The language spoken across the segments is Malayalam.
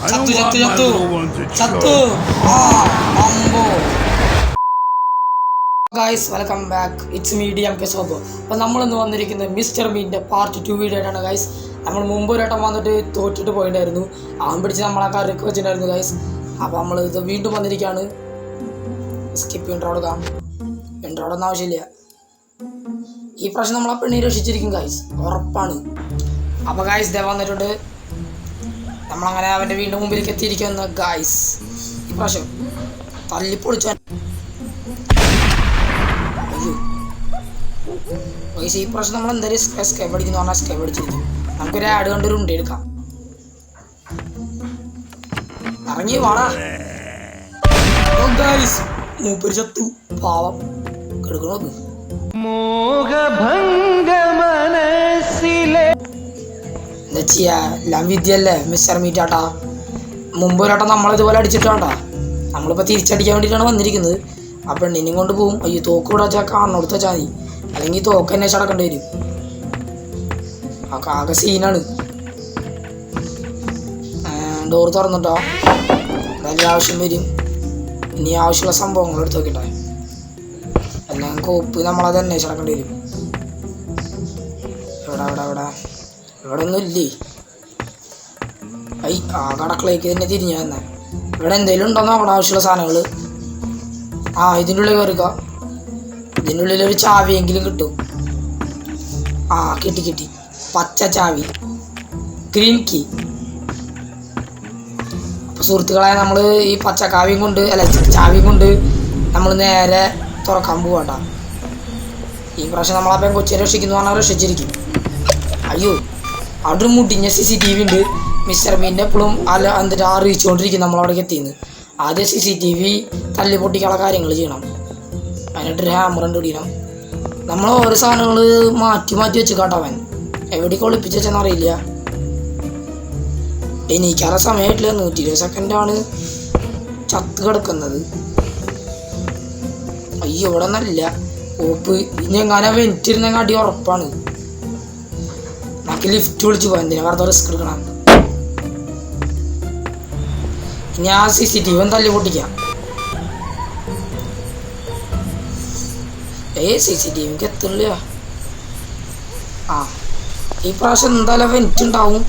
ചത്തു ചത്തു ചത്തു. ചത്തു. ആ അമ്പോ. Guys welcome back it's medium കെ സോബ് അപ്പോൾ നമ്മളിന്ന് വന്നിരിക്കുന്നത് മിസ്റ്റർ മീന്റെ പാർട്ട് ടു വീഡിയോ ആയിട്ടാണ് ഗൈസ് നമ്മൾ മുമ്പ് ഒരു വട്ടം വന്നിട്ട് തോറ്റിട്ട് പോയിട്ടുണ്ടായിരുന്നു അവൻ പിടിച്ച് നമ്മളെ കരക്ക് വെച്ചിട്ടുണ്ടായിരുന്നു ഗൈസ് അപ്പോൾ നമ്മൾ ഇത് വീണ്ടും വന്നിരിക്കുകയാണ് സ്കിപ്പ് ഇൻട്രോ കൊടുക്കാം ഇൻട്രോ ആവശ്യമില്ല. ഈ പ്രാവശ്യം നമ്മളെ പെണ്ണി രക്ഷിച്ചിരിക്കും ഗൈസ് ഉറപ്പാണ്. അപ്പോൾ ഗൈസ് ദേ വന്നിട്ടുണ്ട്. നമ്മളങ്ങനെ അവന്റെ വീണ്ടും മുമ്പിലേക്ക് എത്തിയിരിക്കുന്ന ഗായ്സ് ഈ പ്രാവശ്യം തല്ലിപ്പൊളിച്ചാൻ അയ്യോ. ഗൈസ് ഈ പ്രാവശ്യം നമ്മൾ എന്തായാലും സ്കൈബ് അടിക്കുന്നു പറഞ്ഞാൽ സ്കൈബ് അടിച്ചിരിക്കും നമുക്കൊരു ആഡ് കണ്ടൊരു ഉണ്ടി എടുക്കാം. ഇറങ്ങി വാടാ. ഗൈസ് മൂപ്പര് ചത്തു. പാവം. കെടുക്കണോ മോഹഭംഗ മനസ്സിലെ എന്താ ചെയ്യാ എല്ലാം വിദ്യയല്ലേ? മിസ്റ്റർ മീറ്റാട്ടാ. മുമ്പ് ഒരാട്ടം നമ്മളിതുപോലെ അടിച്ചിട്ടാണ്ടാ. നമ്മളിപ്പോൾ തിരിച്ചടിക്കാൻ വേണ്ടിയിട്ടാണ് വന്നിരിക്കുന്നത്. ആ പെണ്ണിനെയും കൊണ്ട് പോവും. അയ്യോ തോക്ക് ഇവിടെ വെച്ചാൽ കാണുന്നോടുത്ത മതി. അല്ലെങ്കിൽ തോക്ക് അന്വേഷിച്ച് അടക്കേണ്ടി വരും. ആ ആകെ സീനാണ്. ഡോർ തുറന്നിട്ടോ? നല്ല ആവശ്യം വരും. ഇനി ആവശ്യമുള്ള സംഭവങ്ങൾ എടുത്ത് നോക്കിട്ടെ എല്ലാം കോപ്പ് നമ്മളത് അന്വേഷിച്ച് അടക്കേണ്ടി വരും. എവിടെ എവിടെ എവിടെ? ഇവിടെ ഒന്നും ഇല്ലേ ഐ ആ കടക്കളേക്ക് തന്നെ തിരിഞ്ഞു തന്നെ ഇവിടെ എന്തെങ്കിലും ഉണ്ടോന്നോ അവിടെ ആവശ്യമുള്ള സാധനങ്ങൾ ആ ഇതിന്റെ ഉള്ളിൽ കയറുക ഇതിന്റെ ഉള്ളിൽ ഒരു ചാവിയെങ്കിലും കിട്ടും. ആ കിട്ടി കിട്ടി. പച്ച ചാവി. ഗ്രീൻ കീ അപ്പോൾ സുഹൃത്തുക്കളെ നമ്മൾ ഈ പച്ച കാവ്യം കൊണ്ട് അല്ല ചാവിയും കൊണ്ട് നമ്മൾ നേരെ തുറക്കാൻ പോവാണ്ട ഈ പ്രാവശ്യം നമ്മളപ്പം കൊച്ചിയെ രക്ഷിക്കുന്നു പറഞ്ഞാൽ രക്ഷിച്ചിരിക്കും. അയ്യോ. അവിടെ ഒരു മുടിഞ്ഞ സി സി ടി വി ഉണ്ട്. മിസ്റ്റർ ബീന്റെ എപ്പോഴും അല്ല എന്നിട്ട് അറിയിച്ചുകൊണ്ടിരിക്കും നമ്മളവിടേക്ക് എത്തിയെന്ന് ആദ്യം സി സി ടി വി തല്ലി പൊട്ടിക്കാനുള്ള കാര്യങ്ങൾ ചെയ്യണം. അതിനായിട്ടൊരു ഹാമർ കണ്ടുപിടിക്കണം നമ്മൾ ഓരോ സാധനങ്ങൾ മാറ്റി മാറ്റി വെച്ച് കാട്ടവൻ എവിടേക്ക് ഒളിപ്പിച്ച് വെച്ചെന്ന് അറിയില്ല. എനിക്കറ സമയമായിട്ടില്ല. നൂറ്റി ഇരുപത് സെക്കൻഡാണ് ചത്ത് കിടക്കുന്നത്. അയ്യോ ഇവിടെ നല്ല ഓപ്പ് ഇനി എങ്ങാനും വെനിറ്റിരുന്നെങ്കിൽ അടി ഉറപ്പാണ്. നമുക്ക് ലിഫ്റ്റ് വിളിച്ച് പോകാൻ എന്തിനാ? വെറുതെ റിസ്ക് എടുക്കണം ഇനി ആ സി സി ടി വി തല്ലി പൊട്ടിക്കാം. ഏ സി സി ടി വിക്ക് എത്തുന്നില്ല ആ ഈ പ്രാവശ്യം എന്തായാലും വെനിറ്റ് ഉണ്ടാവും.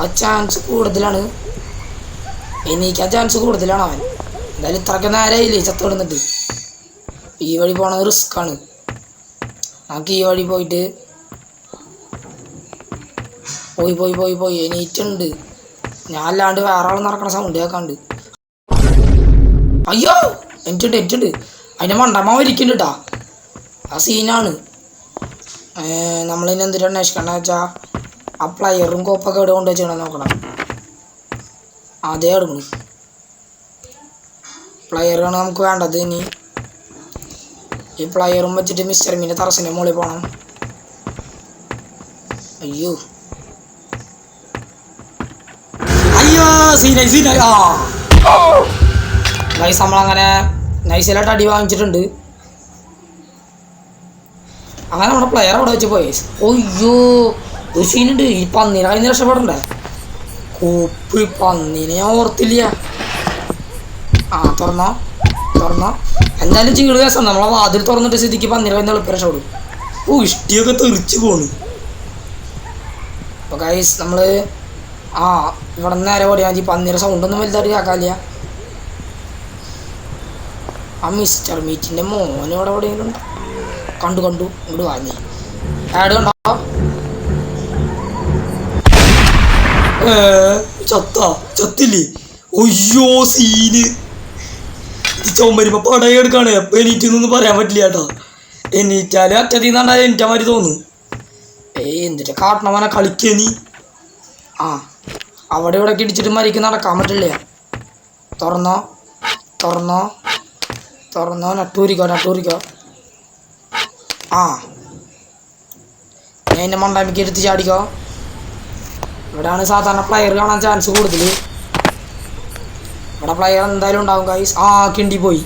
ആ ചാൻസ് കൂടുതലാണ്. എനിക്ക് ആ ചാൻസ് കൂടുതലാണ് അവൻ. എന്തായാലും ഇത്രയ്ക്ക് നേരമായില്ലേ ചത്തോടുന്നിട്ട് ഈ വഴി പോണത് റിസ്ക്കാണ് നമുക്ക് ഈ വഴി പോയിട്ട് പോയി പോയി പോയി പോയി. എണീറ്റുണ്ട് ഞാൻ അല്ലാണ്ട് വേറെ ആൾ നടക്കണ സൗണ്ട് കേൾക്കാണ്ട് അയ്യോ എനിട്ടുണ്ട് എനിട്ടുണ്ട് അതിന്റെ മണ്ടമ്മ ഇരിക്കുന്നുണ്ട് കേട്ടാ ആ സീനാണ് നമ്മളിനി എന്തിനാണ് അന്വേഷിക്കണമെന്ന് വെച്ചാൽ ആ പ്ലയറും കോപ്പൊക്കെ എവിടെ കൊണ്ട് വെച്ചാൽ നോക്കണം? അതേ എടുക്കണം പ്ലയറാണ് നമുക്ക് വേണ്ടത് ഇനി. ഈ പ്ലയറും വെച്ചിട്ട് മിസ്റ്റർ മീന്റെ തറസിന്റെ മുകളിൽ പോകണം അയ്യോ അയ്യോ സീനായി സീനായി ആ. ഗൈസ് നമ്മളങ്ങനെ നൈസിലായിട്ട് അടി വാങ്ങിച്ചിട്ടുണ്ട്. അങ്ങനെ നമ്മുടെ പ്ലെയർ അവിടെ വെച്ച് പോയി. ഒയ്യോ ഒരു സീനുണ്ട് ഈ പന്നീനെ കഴിഞ്ഞ രക്ഷപ്പെടണ്ടേ? കോപ്പ് പന്നീനെ ഞാൻ ഓർത്തില്ല. ആ തുറന്നോ. തുറന്നോ. എന്തായാലും ചീട് കേസാണ് നമ്മളെ വാതിൽ തുറന്നിട്ട് സ്ഥിതിക്ക് പന്നീനെ കഴിഞ്ഞ എളുപ്പം രക്ഷപ്പെടും. ഓ ഇഷ്ടിയൊക്കെ തെറിച്ച് പോണു. അപ്പോൾ ഗൈസ് നമ്മൾ ആ ഇവിടെ നേരെ ഓടിയാൽ മതി. സൗണ്ട് സൗണ്ടൊന്നും വലുതായിട്ട് കേൾക്കാനില്ല. ആ മിസ്റ്റർ മീറ്റിന്റെ മോനോടെ എവിടെയെങ്കിലും കണ്ടു കണ്ടു. ഇങ്ങോട്ട് വാങ്ങി ആഡ് കണ്ടോ? ചത്താ? ചത്തില്ലേ? ഒയ്യോ സീന്. ചുമരുമ്പോ പടയെടുക്കാണ് എനിക്കൊന്നും എണീറ്റെന്നൊന്നും പറയാൻ പറ്റില്ല കേട്ടോ. എണീറ്റാലും അറ്റത്തിൽ നിന്നാണ്ടായാലും എണീറ്റാ മാതിരി തോന്നും. ഏയ് എന്തിട്ട് കാട്ടണവനെ കളിക്കേ നീ. ആ. അവിടെ ഇവിടെ ഇടിച്ചിട്ട് മരിക്കും നടക്കാൻ പറ്റില്ല? തുറന്നോ തുറന്നോ തുറന്നോ നട്ടൂരിക്കോ നട്ടൂരിക്കോ. ആ. ഞാൻ എന്റെ മണ്ടാമിക്ക് എടുത്ത് ചാടിക്കോ. ഇവിടെയാണ് സാധാരണ പ്ലെയർ കാണാൻ ചാൻസ് കൂടുതൽ ഇവിടെ പ്ലെയർ എന്തായാലും ഉണ്ടാവും കൈസ് ആ കിണ്ടി പോയി.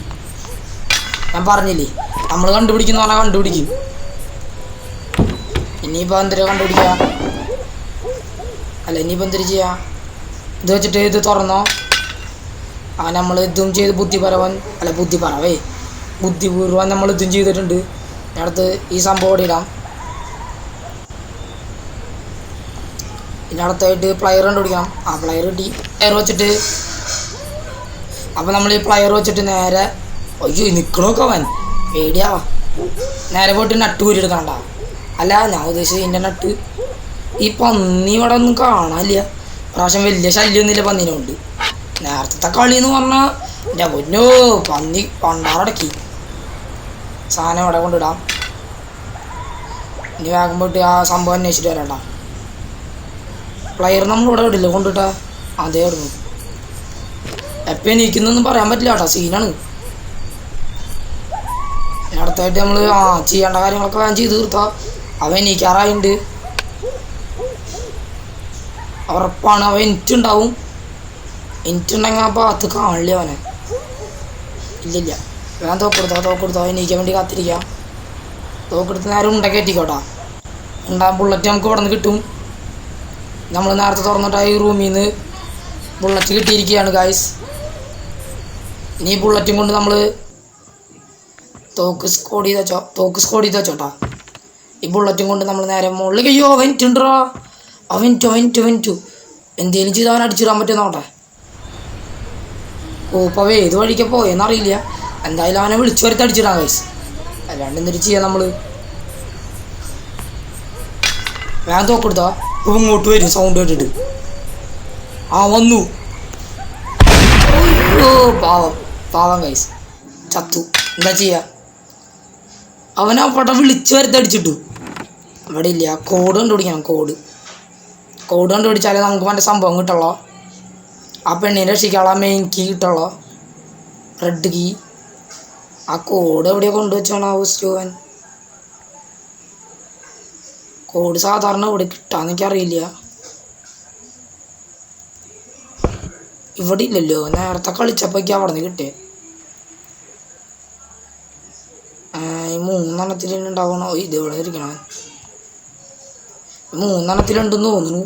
ഞാൻ പറഞ്ഞില്ലേ നമ്മൾ കണ്ടുപിടിക്കുന്ന പറഞ്ഞാൽ കണ്ടുപിടിക്കും. ഇനിയിപ്പോൾ എന്തിനാ കണ്ടുപിടിക്കുക? അല്ല ഇനിയിപ്പോൾ എന്തിനു ചെയ്യാ? ഇത് വെച്ചിട്ട് ഇത് തുറന്നോ? അങ്ങനെ നമ്മൾ ഇതും ചെയ്ത് ബുദ്ധിപരവൻ അല്ല ബുദ്ധിപരവേ ബുദ്ധിപൂർവൻ നമ്മൾ ഇതും ചെയ്തിട്ടുണ്ട്. അടുത്ത് ഈ സംഭവം ഇവിടെ ഇടാം. പിന്നെ അടുത്തായിട്ട് പ്ലെയർ കണ്ടുപിടിക്കണം. ആ പ്ലെയർ കിട്ടി പ്ലയർ വെച്ചിട്ട്. അപ്പം നമ്മൾ ഈ പ്ലെയർ വെച്ചിട്ട് നേരെ അയ്യോ നിൽക്കണമൊക്കെ അവൻ. പേടിയാവാ നേരെ പോയിട്ട് നട്ട് ഊരിയെടുക്കണ്ട അല്ല ഞാൻ ഉദ്ദേശിച്ചത് ഇതിന്റെ നട്ട് ഈ പന്നി ഇവിടെ ഒന്നും കാണാനില്ല. പ്രാവശ്യം വലിയ ശല്യമൊന്നുമില്ല പന്നീനുണ്ട് നേരത്തെ കളി എന്ന് പറഞ്ഞാൽ എന്റെ പൊന്നോ പന്നി പണ്ടാറടക്കി. സാധനം ഇവിടെ കൊണ്ടിടാം ഇനി വേഗം പോയിട്ട് ആ സംഭവം അന്വേഷിച്ചിട്ട് വരണ്ട പ്ലെയർ നമ്മളിവിടെ വിടില്ല കൊണ്ടിട്ടാ അതേ ഇടുന്നു. എപ്പോൾ എനിക്കുന്നൊന്നും പറയാൻ പറ്റില്ല കേട്ടോ സീനാണ് അടുത്തായിട്ട് നമ്മൾ ആ ചെയ്യേണ്ട കാര്യങ്ങളൊക്കെ വേഗം ചെയ്ത് തീർത്താ. അവൻ എനിക്കാറായിട്ടുണ്ട് ഉറപ്പാണ് അവൻ എനിക്കുണ്ടാവും. എനിക്കുണ്ടെങ്കിൽ ആ ഭാഗത്ത് കാണില്ല അവനെ. ഇല്ലില്ല. വേഗം തോക്കെടുത്തോ തോക്കെടുത്തോ. എനിക്ക് വേണ്ടി കാത്തിരിക്കാം. തോക്കെടുത്ത് നേരം ഉണ്ട കയറ്റിക്കോട്ടാ. ഉണ്ടാ ബുള്ളറ്റ് നമുക്ക് ഇവിടെ നിന്ന് കിട്ടും. നമ്മൾ നേരത്തെ തുറന്നിട്ട് ഈ റൂമിൽ നിന്ന് ബുള്ളറ്റ് കിട്ടിയിരിക്കുകയാണ് ഗായ്സ് ഇനി ബുള്ളറ്റും കൊണ്ട് നമ്മൾ തോക്ക് സ്കോഡ് ചെയ്ത് വെച്ചോ തോക്ക് സ്കോഡ് ചെയ്ത് വെച്ചോട്ടാ. ഈ ബുള്ളറ്റും കൊണ്ട് നമ്മൾ നേരെ മുകളിൽ അയ്യോ ഇട്ടുണ്ടോ അവൻ ടൊവൻ ടൊവൻ ടു എന്തേലും ചെയ്ത് അവൻ അടിച്ചിടാൻ പറ്റും നോട്ടെ ഓ ഇപ്പോൾ ഏത് വഴിക്ക് പോയെന്നറിയില്ല എന്തായാലും അവനെ വിളിച്ചു വരുത്തി അടിച്ചിടാം കൈസ് അല്ലാണ്ട് എന്തിട്ട് ചെയ്യാം നമ്മൾ വേഗം തോക്കെടുത്താ ഇപ്പം ഇങ്ങോട്ട് വരും സൗണ്ട് കേട്ടിട്ട്. ആ വന്നു. പാവം പാവം കൈസ് ചത്തു. എന്താ ചെയ്യാ? അവനാ പടം വിളിച്ചു വരുത്തി അടിച്ചിട്ടു. അവിടെ ഇല്ല കോഡ് കണ്ടുപിടിക്കണം കോഡ് കോഡ് കണ്ടുപിടിച്ചാലേ നമുക്ക് മറ്റേ സംഭവം കിട്ടുള്ളൂ. ആ പെണ്ണിനെ രക്ഷിക്കാനുള്ള മെയിൻ കീ കിട്ടുള്ളൂ. റെഡ് കീ ആ കോഡ് എവിടെയോ കൊണ്ടുവച്ചാണ് ആ സ്റ്റൂവൻ കോഡ് സാധാരണ ഇവിടെ കിട്ടാന്ന് എനിക്കറിയില്ല. ഇവിടെ ഇല്ലല്ലോ. നേരത്തെ കളിച്ചപ്പോഴേക്ക് അവിടെ നിന്ന് കിട്ടിയത് ഈ മൂന്നെണ്ണത്തിൽ ഉണ്ടാവണോ? ഇത് ഇവിടെ ഇരിക്കണം? മൂന്നെണ്ണത്തിലുണ്ടെന്ന് തോന്നുന്നു.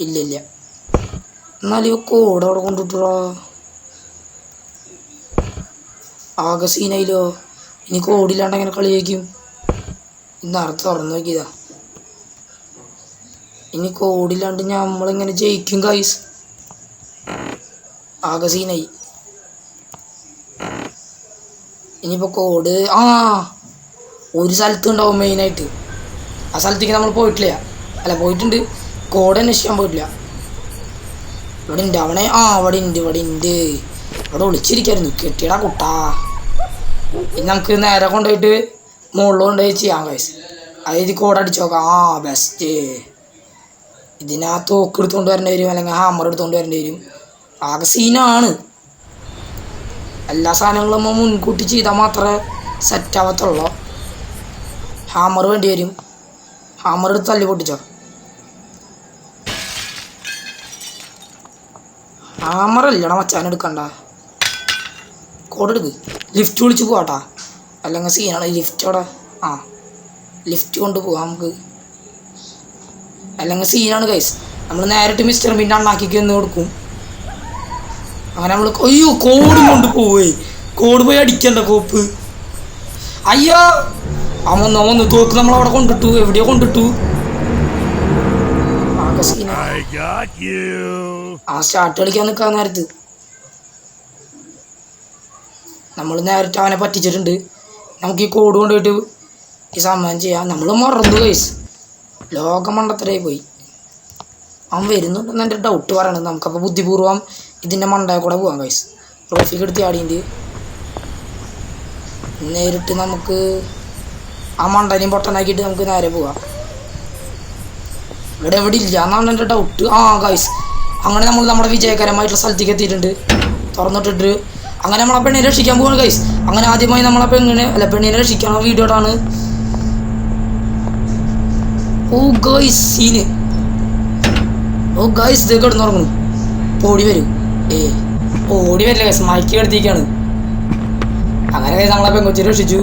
ഇല്ല ഇല്ല. എന്നാലും ഇവ കോഡ് അവിടെ കൊണ്ടിട്ടോ ആകെ സീനായില്ലോ ഇനി കോഡില്ലാണ്ട് എങ്ങനെ കളി ജയിക്കും? ഇന്ന് അർത്ഥം തുറന്നു നോക്കിയതാ. ഇനി കോഡില്ലാണ്ട് നമ്മളിങ്ങനെ ജയിക്കും കൈസ് ആകെ സീനായി ഇനിയിപ്പോൾ കോഡ് ആ ഒരു സ്ഥലത്തുണ്ടാവും മെയിനായിട്ട് ആ സ്ഥലത്തേക്ക് നമ്മൾ പോയിട്ടില്ല. അല്ല പോയിട്ടുണ്ട്. കോഡ് അന്വേഷിക്കാൻ പോയിട്ടില്ല. ഇവിടെ ഉണ്ട് അവനെ ആ അവിടെ ഉണ്ട് ഇവിടെ ഉണ്ട് ഇവിടെ ഒളിച്ചിരിക്കായിരുന്നു. കെട്ടിയടാ കുട്ടാ. ഇനി നമുക്ക് നേരെ കൊണ്ടുപോയിട്ട് മുകളിൽ കൊണ്ടുപോയി ചെയ്യാം കൈസ് അതായത് കോഡ് അടിച്ചു നോക്കാം. ആ ബെസ്റ്റ് ഇതിനാ തോക്ക് എടുത്തുകൊണ്ട് വരേണ്ടി വരും. അല്ലെങ്കിൽ ഹാമർ എടുത്തുകൊണ്ട് വരേണ്ടി വരും. ആകെ സീനാണ് എല്ലാ സാധനങ്ങളും മുൻകൂട്ടി ചെയ്താൽ മാത്രമേ സെറ്റ് ആവത്തുള്ളൂ. ഹാമർ വേണ്ടി വരും. ഹാമർ എടുത്ത് തല്ലി പൊട്ടിച്ചോ. ഹാമർ അല്ലടാ മച്ചാൻ എടുക്കണ്ട. കോടെടുക്ക് ലിഫ്റ്റ് വിളിച്ച് പോവാട്ടാ. അല്ലെങ്കിൽ സീനാണ് ലിഫ്റ്റ് അവിടെ. ആ. ലിഫ്റ്റ് കൊണ്ട് പോവാം നമുക്ക്. അല്ലെങ്കിൽ സീനാണ് കൈസ് നമ്മൾ നേരിട്ട് മിസ്റ്റർ മിന്റെ അണ്ണാക്കിക്ക് എന്ന് കൊടുക്കും. അങ്ങനെ നമ്മൾ അയ്യോ കോഡ് കൊണ്ട് പോവേ. കോഡ് പോയി അടിക്കണ്ട കോപ്പ് അയ്യോ അവൻ വന്നു അവൻ വന്നു തോക്ക് നമ്മൾ അവിടെ കൊണ്ടിട്ടു എവിടെയോ കൊണ്ടിട്ടു. ആ സ്റ്റാർട്ട് കളിക്കാൻ നിൽക്കാൻ നേരത്ത്. നമ്മൾ നേരിട്ട് അവനെ പറ്റിച്ചിട്ടുണ്ട്. നമുക്ക് ഈ കോഡ് കൊണ്ടുപോയിട്ട് ഈ സമ്മാനം ചെയ്യാം. നമ്മൾ മറന്നു കൈസ് ലോക മണ്ടത്തരായി പോയി. അവൻ വരുന്നുണ്ടെന്ന് എന്റെ ഡൗട്ട് പറയണത്. നമുക്കപ്പോൾ ബുദ്ധിപൂർവം ഇതിന്റെ മണ്ടയിൽ കൂടെ പോകാം കൈസ് ട്രോഫിക്ക് എടുത്ത് ആടിയിട്ട് നേരിട്ട് നമുക്ക് ആ മണ്ടനെയും പൊട്ടനാക്കിയിട്ട് നമുക്ക് നേരെ പോവാം. ഇവിടെ എവിടെ ഇല്ല? എന്നാണ് എന്റെ ഡൗട്ട് ആ ഗൈസ് അങ്ങനെ നമ്മൾ നമ്മുടെ വിജയകരമായിട്ടുള്ള സ്ഥലത്തേക്ക് എത്തിയിട്ടുണ്ട്. തുറന്നിട്ടിട്ട്. അങ്ങനെ നമ്മളെ പെണ്ണിനെ രക്ഷിക്കാൻ പോവാണ് ഗൈസ് അങ്ങനെ ആദ്യമായി നമ്മളെ പെണ്ണിനെ അല്ല പെണ്ണിനെ രക്ഷിക്കാനുള്ള വീഡിയോടാണ് ഓ ഗൈസ് സീന് ഓ ഗൈസ് ഇത് കിടന്നുറങ്ങണു ഓടി വരും. ഏ ഓടി വരില്ല ഗൈസ് മയക്കി കിടത്തിക്കാണ് അങ്ങനെ ഗൈസ് നമ്മളെ പെങ്കൊച്ചിനെ രക്ഷിച്ചു.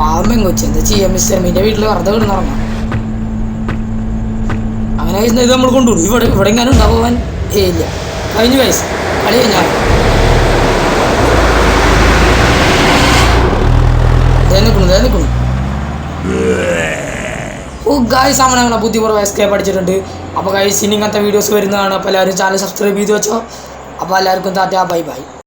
പാവം പെങ്കൊച്ചി എന്താ ചെയ്യാം മിസ്റ്റർ മീന്റെ വീട്ടിൽ വെറുതെ നടന്നു അങ്ങനെ ഇത് നമ്മൾ കൊണ്ടുപോകും ഇവിടെ ഇവിടെ എങ്ങാനും ഉണ്ടാവാൻ ഇല്ല. കഴിഞ്ഞു വയസ്സ് കളി കഴിഞ്ഞാൽ നിൽക്കുന്നു ബുദ്ധിപൂർവ ഓ ഗായ്സ് അവൻ അങ്ങനെ എസ്കേപ്പ് അടിച്ചിട്ടുണ്ട്. അപ്പോൾ ഗൈസ് ഇനി ഇങ്ങനത്തെ വീഡിയോസ് വരുന്നതാണ്. അപ്പോൾ എല്ലാവരും ചാനൽ സബ്സ്ക്രൈബ് ചെയ്ത് വെച്ചോ. അപ്പോൾ എല്ലാവർക്കും താറ്റാ ബൈ ബൈ.